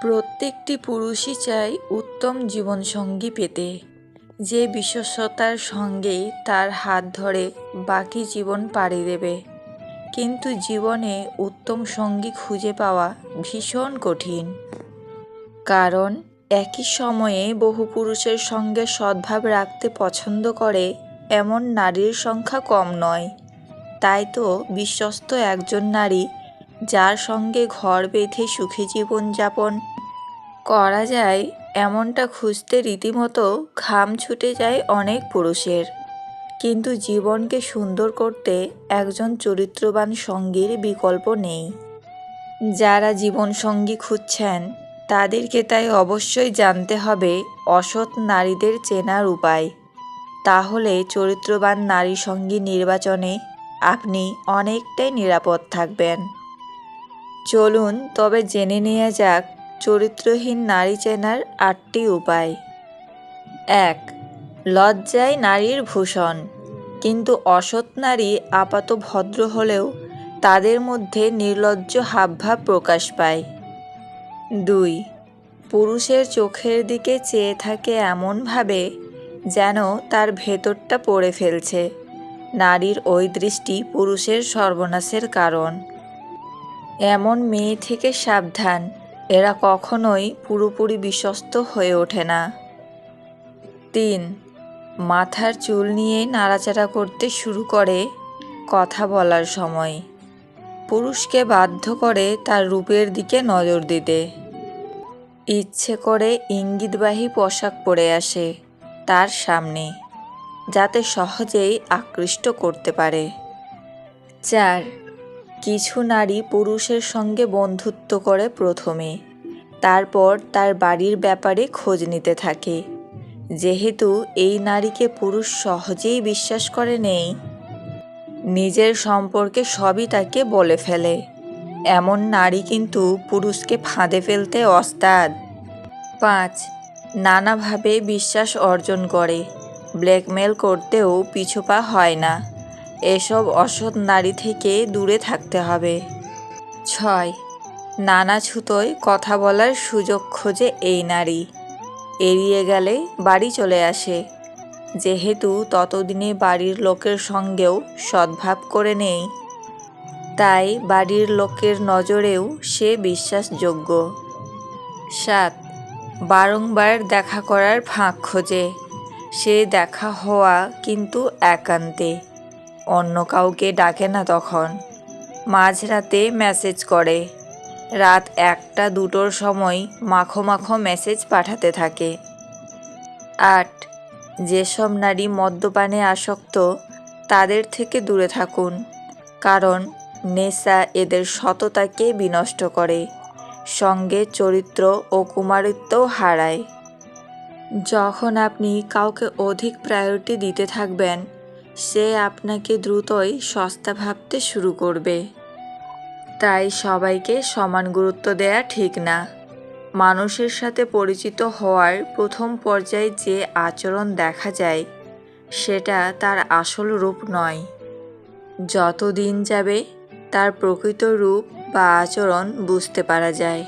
প্রত্যেকটি পুরুষই চায় উত্তম জীবনসঙ্গী পেতে। যে বিশ্বস্ততার সঙ্গে তার হাত ধরে বাকি জীবন পাড়ি দেবে। কিন্তু জীবনে উত্তম সঙ্গী খুঁজে পাওয়া ভীষণ কঠিন। কারণ, একই সময়ে বহু পুরুষের সঙ্গে সদ্ভাব রাখতে পছন্দ করে এমন নারীর সংখ্যা কম নয়। তাই তো বিশ্বস্ত একজন নারী যার সঙ্গে ঘর বেঁধে সুখী জীবনযাপন করা যায় এমনটা খুঁজতে রীতিমতো ঘাম ছুটে যায় অনেক পুরুষের। কিন্তু জীবনকে সুন্দর করতে একজন চরিত্রবান সঙ্গীর বিকল্প নেই। যারা জীবনসঙ্গী খুঁজছেন, তাদেরকে তাই অবশ্যই জানতে হবে অসৎ নারীদের চেনার উপায়। তাহলে চরিত্রবান নারী সঙ্গী নির্বাচনে আপনি অনেকটাই নিরাপদ থাকবেন। চলুন, তবে জেনে নেওয়া যাক চরিত্রহীন নারী চেনার আটটি উপায়। এক, লজ্জায় নারীর ভূষণ। কিন্তু অসৎ নারী আপাত ভদ্র হলেও তাদের মধ্যে নির্লজ্জ হাবভাব প্রকাশ পায়। দুই, পুরুষের চোখের দিকে চেয়ে থাকে এমনভাবে যেন তার ভেতরটা পড়ে ফেলছে। নারীর ওই দৃষ্টি পুরুষের সর্বনাশের কারণ। এমন মেয়ে থেকে সাবধান, এরা কখনোই পুরোপুরি বিশ্বস্ত হয়ে ওঠে না। তিন, মাথার চুল নিয়ে নাড়াচাড়া করতে শুরু করে কথা বলার সময়। পুরুষকে বাধ্য করে তার রূপের দিকে নজর দিতে। ইচ্ছে করে ইঙ্গিতবাহী পোশাক পরে আসে তার সামনে, যাতে সহজেই আকৃষ্ট করতে পারে। চার কিছু নারী পুরুষের সঙ্গে বন্ধুত্ব করে প্রথমে। তারপর তার বাড়ির ব্যাপারে খোঁজ নিতে থাকে। যেহেতু এই নারীকে পুরুষ সহজেই বিশ্বাস করে নেই, নিজের সম্পর্কে সবই তাকে বলে ফেলে। এমন নারী কিন্তু পুরুষকে ফাঁদে ফেলতে ওস্তাদ পাঁচ, নানাভাবে বিশ্বাস অর্জন করে। ব্ল্যাকমেল করতেও পিছুপা হয় না। এসব অসৎ নারী থেকে দূরে থাকতে হবে। ছয়। নানা ছুতোয় কথা বলার সুযোগ খোঁজে এই নারী। এড়িয়ে গেলে বাড়ি চলে আসে। যেহেতু ততদিনে বাড়ির লোকের সঙ্গেও সদ্ভাব করে নেই, তাই বাড়ির লোকের নজরেও সে বিশ্বাসযোগ্য। সাত। বারংবার দেখা করার ফাঁক খোঁজে। সে দেখা হওয়া কিন্তু একান্তে। অন্য কাউকে ডাকে না তখন। মাঝরাতে মেসেজ করে। রাত একটা দুটোর সময় মাখো মাখো মেসেজ পাঠাতে থাকে। আট। যেসব নারী মদ্যপানে আসক্ত, তাদের থেকে দূরে থাকুন। কারণ নেশা এদের সততাকে বিনষ্ট করে। সঙ্গে চরিত্র ও কুমারিত্বও হারায়। যখন আপনি কাউকে অধিক প্রায়োরিটি দিতে থাকবেন সে আপনাকে দ্রুতই সস্তা ভাবতে শুরু করবে। তাই সবাইকে সমান গুরুত্ব দেয়া ঠিক না। মানুষের সাথে পরিচিত হওয়ার প্রথম পর্যায়ে যে আচরণ দেখা যায়, সেটা তার আসল রূপ নয়। যত দিন যাবে, তার প্রকৃত রূপ বা আচরণ বুঝতে পারা যায়।